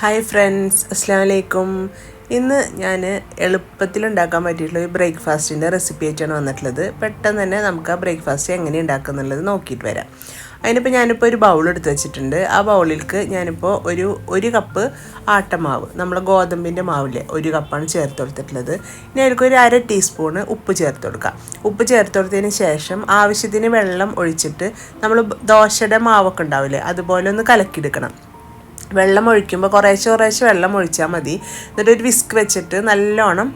Hi friends അസ്സാം വലൈക്കും ഇന്ന് ഞാൻ എളുപ്പത്തിൽ ഉണ്ടാക്കാൻ പറ്റിയിട്ടുള്ള ഒരു ബ്രേക്ക്ഫാസ്റ്റിന്റെ റെസിപ്പി ആയിട്ടാണ് വന്നിട്ടുള്ളത്. പെട്ടെന്ന് തന്നെ നമുക്ക് ആ ബ്രേക്ക്ഫാസ്റ്റ് എങ്ങനെ ഉണ്ടാക്കുന്നുള്ളത് നോക്കിയിട്ട് വരാം. അതിനിപ്പോൾ ഞാനിപ്പോൾ ഒരു ബൗൾ എടുത്ത് വെച്ചിട്ടുണ്ട്. ആ ബൗളിലേക്ക് ഞാനിപ്പോൾ ഒരു ഒരു കപ്പ് ആട്ടമാവ് നമ്മൾ ഗോതമ്പിന്റെ മാവില്ലേ ഒരു കപ്പാണ് ചേർത്ത് കൊടുത്തിട്ടുള്ളത്. ഇനി അതിലേക്ക് ഒരു അര ടീസ്പൂണ് ഉപ്പ് ചേർത്ത് കൊടുക്കാം. ഉപ്പ് ചേർത്ത് കൊടുത്തതിന് ശേഷം ആവശ്യത്തിന് വെള്ളം ഒഴിച്ചിട്ട് നമ്മൾ ദോശയുടെ മാവൊക്കെ ഉണ്ടാവില്ലേ അതുപോലെ ഒന്ന് കലക്കിയെടുക്കണം. വെള്ളം ഒഴിക്കുമ്പോൾ കുറേശ്ശെ കുറേശ്ശെ വെള്ളം ഒഴിച്ചാൽ മതി. എന്നിട്ട് ഒരു വിസ്ക് വെച്ചിട്ട് നല്ലോണം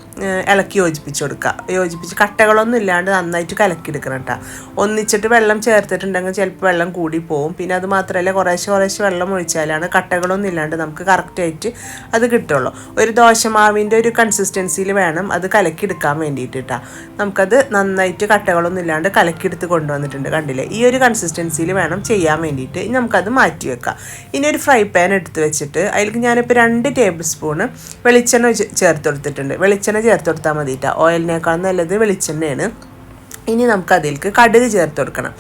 ഇളക്കി യോജിപ്പിച്ച് കൊടുക്കുക യോജിപ്പിച്ച് കട്ടകളൊന്നും ഇല്ലാണ്ട് നന്നായിട്ട് കലക്കിയെടുക്കണം കേട്ടോ ഒന്നിച്ചിട്ട് വെള്ളം ചേർത്തിട്ടുണ്ടെങ്കിൽ ചിലപ്പോൾ വെള്ളം കൂടി പോവും. പിന്നെ അത് മാത്രമല്ല കുറേശ്ശെ കുറേശ്ശെ വെള്ളം ഒഴിച്ചാലാണ് കട്ടകളൊന്നും ഇല്ലാണ്ട് നമുക്ക് കറക്റ്റായിട്ട് അത് കിട്ടുള്ളൂ. ഒരു ദോശമാവിന്റെ ഒരു കൺസിസ്റ്റൻസിയിൽ വേണം അത് കലക്കിയെടുക്കാൻ വേണ്ടിയിട്ട് കേട്ടോ നമുക്കത് നന്നായിട്ട് കട്ടകളൊന്നും ഇല്ലാണ്ട് കലക്കിയെടുത്ത് കൊണ്ടുവന്നിട്ടുണ്ട് കണ്ടില്ലേ? ഈ ഒരു കൺസിസ്റ്റൻസിയിൽ വേണം ചെയ്യാൻ വേണ്ടിയിട്ട്. നമുക്കത് മാറ്റി വെക്കാം. ഇനി ഒരു ഫ്രൈ പാൻ എടുത്ത് വെച്ചിട്ട് അതിലേക്ക് ഞാനിപ്പോൾ രണ്ട് ടേബിൾ സ്പൂണ് വെളിച്ചെണ്ണ ചേർത്ത് കൊടുത്തിട്ടുണ്ട്. വെളിച്ചെണ്ണ ചേർത്ത് കൊടുത്താൽ മതിയിട്ടാ ഓയിലിനേക്കാൾ നല്ലത് വെളിച്ചെണ്ണയാണ്. ഇനി നമുക്ക് അതിലേക്ക് കടുക് ചേർത്ത് കൊടുക്കണം.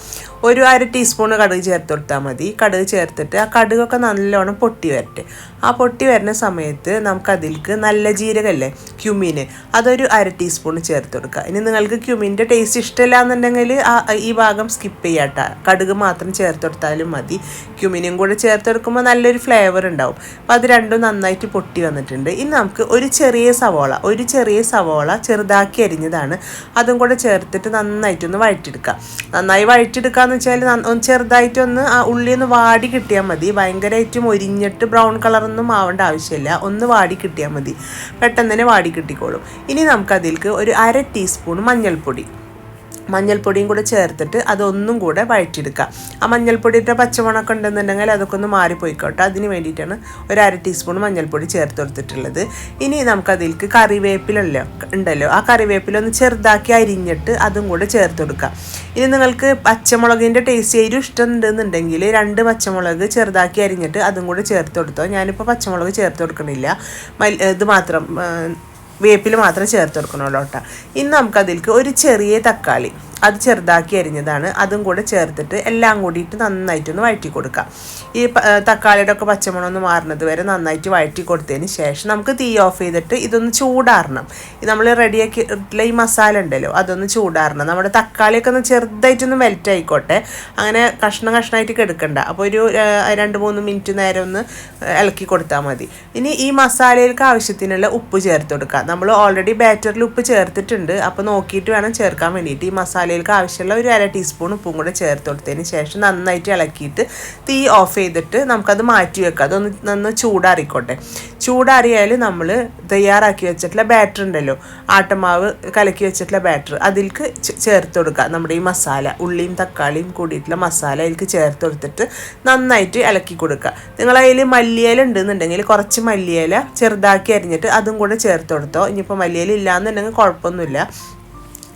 ഒരു അര ടീസ്പൂൺ കടുക് ചേർത്ത് കൊടുത്താൽ മതി. കടുക് ചേർത്തിട്ട് ആ കടുകൊക്കെ നല്ലോണം പൊട്ടി വരട്ടെ. ആ പൊട്ടി വരുന്ന സമയത്ത് നമുക്ക് അതിലേക്ക് നല്ല ജീരകമല്ലേ ക്യുമീന് അതൊരു അര ടീസ്പൂൺ ചേർത്ത് കൊടുക്കുക. ഇനി നിങ്ങൾക്ക് ക്യുമീന്റെ ടേസ്റ്റ് ഇഷ്ടമില്ല എന്നുണ്ടെങ്കിൽ ആ ഈ ഭാഗം സ്കിപ്പ് ചെയ്യാട്ട കടുക് മാത്രം ചേർത്ത് കൊടുത്താലും മതി. ക്യുമീനും കൂടെ ചേർത്ത് കൊടുക്കുമ്പോൾ നല്ലൊരു ഫ്ലേവർ ഉണ്ടാവും. അപ്പോൾ അത് രണ്ടും നന്നായിട്ട് പൊട്ടി വന്നിട്ടുണ്ട്. ഇനി നമുക്ക് ഒരു ചെറിയ സവോള ഒരു ചെറിയ സവോള ചെറുതാക്കി അരിഞ്ഞതാണ്. അതും കൂടെ ചേർത്തിട്ട് നന്നായിട്ടൊന്ന് വഴറ്റിയെടുക്കുക നന്നായി വഴറ്റിയെടുക്കുക എന്താന്ന് വെച്ചാൽ ചെറുതായിട്ടൊന്ന് ആ ഉള്ളി ഒന്ന് വാടി കിട്ടിയാൽ മതി. ഭയങ്കരമായിട്ടും ഒരിഞ്ഞിട്ട് ബ്രൗൺ കളറൊന്നും ആവേണ്ട ആവശ്യമില്ല. ഒന്ന് വാടി കിട്ടിയാൽ മതി. പെട്ടെന്ന് തന്നെ വാടി കിട്ടിക്കോളും. ഇനി നമുക്കതിലേക്ക് ഒരു അര ടീസ്പൂൺ മഞ്ഞൾപ്പൊടി. മഞ്ഞൾപ്പൊടിയും കൂടെ ചേർത്തിട്ട് അതൊന്നും കൂടെ വഴറ്റിയെടുക്കുക. ആ മഞ്ഞൾപ്പൊടിയുടെ പച്ചമണമൊക്കെ ഉണ്ടെന്നുണ്ടെങ്കിൽ അതൊക്കെ ഒന്ന് മാറിപ്പോയിക്കോട്ടെ. അതിന് വേണ്ടിയിട്ടാണ് ഒരു അര ടീസ്പൂൺ മഞ്ഞൾപ്പൊടി ചേർത്ത് കൊടുത്തിട്ടുള്ളത്. ഇനി നമുക്കതിലേക്ക് കറിവേപ്പിലല്ലോ ഉണ്ടല്ലോ ആ കറിവേപ്പില ഒന്ന് ചെറുതാക്കി അരിഞ്ഞിട്ട് അതും കൂടെ ചേർത്ത് കൊടുക്കുക. ഇനി നിങ്ങൾക്ക് പച്ചമുളകിന്റെ ടേസ്റ്റ് എരിവ് ഇഷ്ടം ഉണ്ടെന്നുണ്ടെങ്കിൽ രണ്ട് പച്ചമുളക് ചെറുതാക്കി അരിഞ്ഞിട്ട് അതും കൂടെ ചേർത്ത് കൊടുത്തോ. ഞാനിപ്പോൾ പച്ചമുളക് ചേർത്ത് കൊടുക്കണില്ല. ഇത് മാത്രം വേപ്പിൽ മാത്രം ചേർത്ത് കൊടുക്കണമല്ലോ കേട്ടോ. ഇന്ന് നമുക്കതിലേക്ക് ഒരു ചെറിയ തക്കാളി. അത് ചെറുതാക്കി അരിഞ്ഞതാണ്. അതും കൂടെ ചേർത്തിട്ട് എല്ലാം കൂടിയിട്ട് നന്നായിട്ടൊന്ന് വഴറ്റി കൊടുക്കാം ഈ തക്കാളിയുടെ ഒക്കെ പച്ചമണം ഒന്ന് മാറുന്നത് വരെ നന്നായിട്ട് വഴറ്റി കൊടുത്തതിന് ശേഷം നമുക്ക് തീ ഓഫ് ചെയ്തിട്ട് ഇതൊന്ന് ചൂടാറണം. നമ്മൾ റെഡിയാക്കി റെഡിയാക്കിയിട്ടുള്ള ഈ മസാല ഉണ്ടല്ലോ അതൊന്ന് ചൂടാറണം. നമ്മുടെ തക്കാളിയൊക്കെ ഒന്ന് ചെറുതായിട്ടൊന്ന് മെൽറ്റ് ആയിക്കോട്ടെ അങ്ങനെ കഷ്ണം കഷ്ണമായിട്ട് കെടുക്കണ്ട. അപ്പോൾ ഒരു രണ്ട് മൂന്ന് മിനിറ്റ് നേരം ഒന്ന് ഇളക്കി കൊടുത്താൽ മതി. ഇനി ഈ മസാലയിലേക്ക് ആവശ്യത്തിനുള്ള ഉപ്പ് ചേർത്ത് കൊടുക്കുക നമ്മൾ ഓൾറെഡി ബാറ്ററിൽ ഉപ്പ് ചേർത്തിട്ടുണ്ട്. അപ്പോൾ നോക്കിയിട്ട് വേണം ചേർക്കാൻ വേണ്ടിയിട്ട് ഈ മസാല മസാലയിലേക്ക് ആവശ്യമുള്ള ഒരു അര ടീസ്പൂൺ ഉപ്പും കൂടെ ചേർത്ത് കൊടുത്തതിന് ശേഷം നന്നായിട്ട് ഇളക്കിയിട്ട് തീ ഓഫ് ചെയ്തിട്ട് നമുക്കത് മാറ്റി വെക്കാം. അതൊന്ന് നന്ന് ചൂടാറിക്കോട്ടെ. ചൂടാറിയാൽ നമ്മൾ തയ്യാറാക്കി വെച്ചിട്ടുള്ള ബാറ്റർ ഉണ്ടല്ലോ. ആട്ടമാവ് കലക്കി വെച്ചിട്ടുള്ള ബാറ്റർ അതിൽക്ക് ചേർത്ത് കൊടുക്കുക. നമ്മുടെ ഈ മസാല ഉള്ളിയും തക്കാളിയും കൂടിയിട്ടുള്ള മസാല അതിലേക്ക് ചേർത്ത് കൊടുത്തിട്ട് നന്നായിട്ട് ഇളക്കി കൊടുക്കുക. നിങ്ങൾ നിങ്ങളതിൽ മല്ലിയില ഉണ്ടെന്നുണ്ടെങ്കിൽ കുറച്ച് മല്ലിയില ചെറുതാക്കി അരിഞ്ഞിട്ട് അതും കൂടെ ചേർത്ത് കൊടുത്തോ. ഇനിയിപ്പോൾ മല്ലിയില ഇല്ലാന്നുണ്ടെങ്കിൽ കുഴപ്പമൊന്നുമില്ല.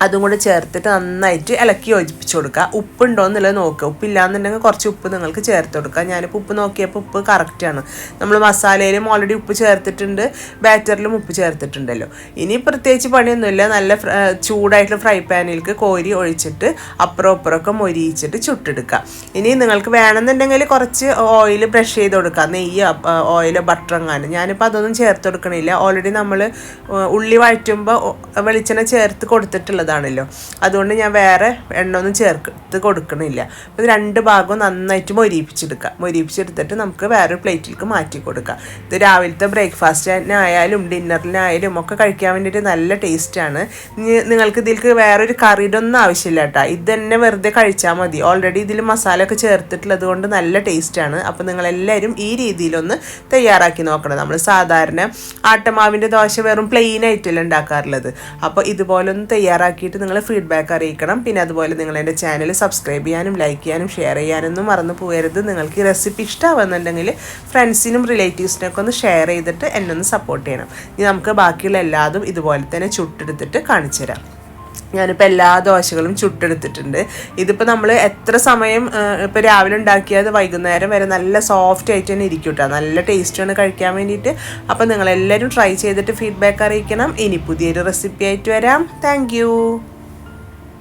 അതും കൂടെ ചേർത്തിട്ട് നന്നായിട്ട് ഇളക്കി യോജിപ്പിച്ച് കൊടുക്കുക. ഉപ്പുണ്ടോ എന്നുള്ളത് നോക്കുക ഉപ്പില്ലാന്നുണ്ടെങ്കിൽ കുറച്ച് ഉപ്പ് നിങ്ങൾക്ക് ചേർത്ത് കൊടുക്കുക. ഞാനിപ്പോൾ ഉപ്പ് നോക്കിയപ്പോൾ ഉപ്പ് കറക്റ്റാണ് നമ്മൾ മസാലയിലും ഓൾറെഡി ഉപ്പ് ചേർത്തിട്ടുണ്ട്. ബാറ്ററിലും ഉപ്പ് ചേർത്തിട്ടുണ്ടല്ലോ. ഇനി പ്രത്യേകിച്ച് പണിയൊന്നുമില്ല. നല്ല ചൂടായിട്ടുള്ള ഫ്രൈ പാനിലേക്ക് കോരി ഒഴിച്ചിട്ട് അപ്പുറം അപ്പുറമൊക്കെ മൊരിയിച്ചിട്ട് ചുട്ടെടുക്കുക. ഇനി നിങ്ങൾക്ക് വേണമെന്നുണ്ടെങ്കിൽ കുറച്ച് ഓയിൽ ബ്രഷ് ചെയ്ത് കൊടുക്കുക. നെയ്യ് ഓയിൽ ബട്ടർ എങ്ങാനും. ഞാനിപ്പോൾ അതൊന്നും ചേർത്ത് കൊടുക്കണില്ല. ഓൾറെഡി നമ്മൾ ഉള്ളി വഴറ്റുമ്പോൾ വെളിച്ചെണ്ണ ചേർത്ത് കൊടുത്തിട്ടുള്ളതാണ് ഇതാണല്ലോ അതുകൊണ്ട് ഞാൻ വേറെ എണ്ണ ഒന്നും ചേർത്ത് കൊടുക്കണില്ല. അപ്പോൾ രണ്ട് ഭാഗവും നന്നായിട്ട് മൊരിയിപ്പിച്ചെടുക്കുക മൊരിയിപ്പിച്ചെടുത്തിട്ട് നമുക്ക് വേറൊരു പ്ലേറ്റിലേക്ക് മാറ്റി കൊടുക്കുക ഇത് രാവിലത്തെ ബ്രേക്ക്ഫാസ്റ്റിനായാലും ഡിന്നറിനായാലും ഒക്കെ കഴിക്കാൻ വേണ്ടിയിട്ട് നല്ല ടേസ്റ്റാണ് നിങ്ങൾക്ക് ഇതിലേക്ക് വേറൊരു കറിയുടെ ഒന്നും ആവശ്യമില്ല കേട്ടോ. ഇത് തന്നെ വെറുതെ കഴിച്ചാൽ മതി. ഓൾറെഡി ഇതിൽ മസാല ഒക്കെ ചേർത്തിട്ടുള്ളത് കൊണ്ട് നല്ല ടേസ്റ്റാണ് അപ്പോൾ നിങ്ങളെല്ലാവരും ഈ രീതിയിലൊന്ന് തയ്യാറാക്കി നോക്കണം. നമ്മൾ സാധാരണ ആട്ടമാവിന്റെ ദോശ വെറും പ്ലെയിൻ ആയിട്ടല്ല ഉണ്ടാക്കാറുള്ളത്. അപ്പോൾ ഇതുപോലെ ഒന്ന് തയ്യാറാക്കി നോക്കിയിട്ട് നിങ്ങൾ ഫീഡ്ബാക്ക് അറിയിക്കണം. പിന്നെ അതുപോലെ നിങ്ങൾ എന്റെ ചാനൽ സബ്സ്ക്രൈബ് ചെയ്യാനും ലൈക്ക് ചെയ്യാനും ഷെയർ ചെയ്യാനൊന്നും മറന്നു പോകരുത്. നിങ്ങൾക്ക് ഈ റെസിപ്പി ഇഷ്ടമാവുന്നുണ്ടെങ്കിൽ ഫ്രണ്ട്സിനും റിലേറ്റീവ്സിനൊക്കെ ഒന്ന് ഷെയർ ചെയ്തിട്ട് എന്നെ ഒന്ന് സപ്പോർട്ട് ചെയ്യണം. ഇനി നമുക്ക് ബാക്കിയുള്ള എല്ലാതും ഇതുപോലെ തന്നെ ചുട്ടെടുത്തിട്ട് കാണിച്ചു തരാം ഞാനിപ്പോൾ എല്ലാ ദോശകളും ചുട്ടെടുത്തിട്ടുണ്ട്. ഇതിപ്പോൾ നമ്മൾ എത്ര സമയം ഇപ്പോൾ രാവിലെ ഉണ്ടാക്കിയത് വൈകുന്നേരം വരെ നല്ല സോഫ്റ്റ് ആയിട്ട് തന്നെ ഇരിക്കും കേട്ടോ നല്ല ടേസ്റ്റാണ് കഴിക്കാൻ വേണ്ടിയിട്ട്. അപ്പോൾ നിങ്ങളെല്ലാവരും ട്രൈ ചെയ്തിട്ട് ഫീഡ്ബാക്ക് അറിയിക്കണം. ഇനി പുതിയൊരു റെസിപ്പി ആയിട്ട് വരാം. താങ്ക്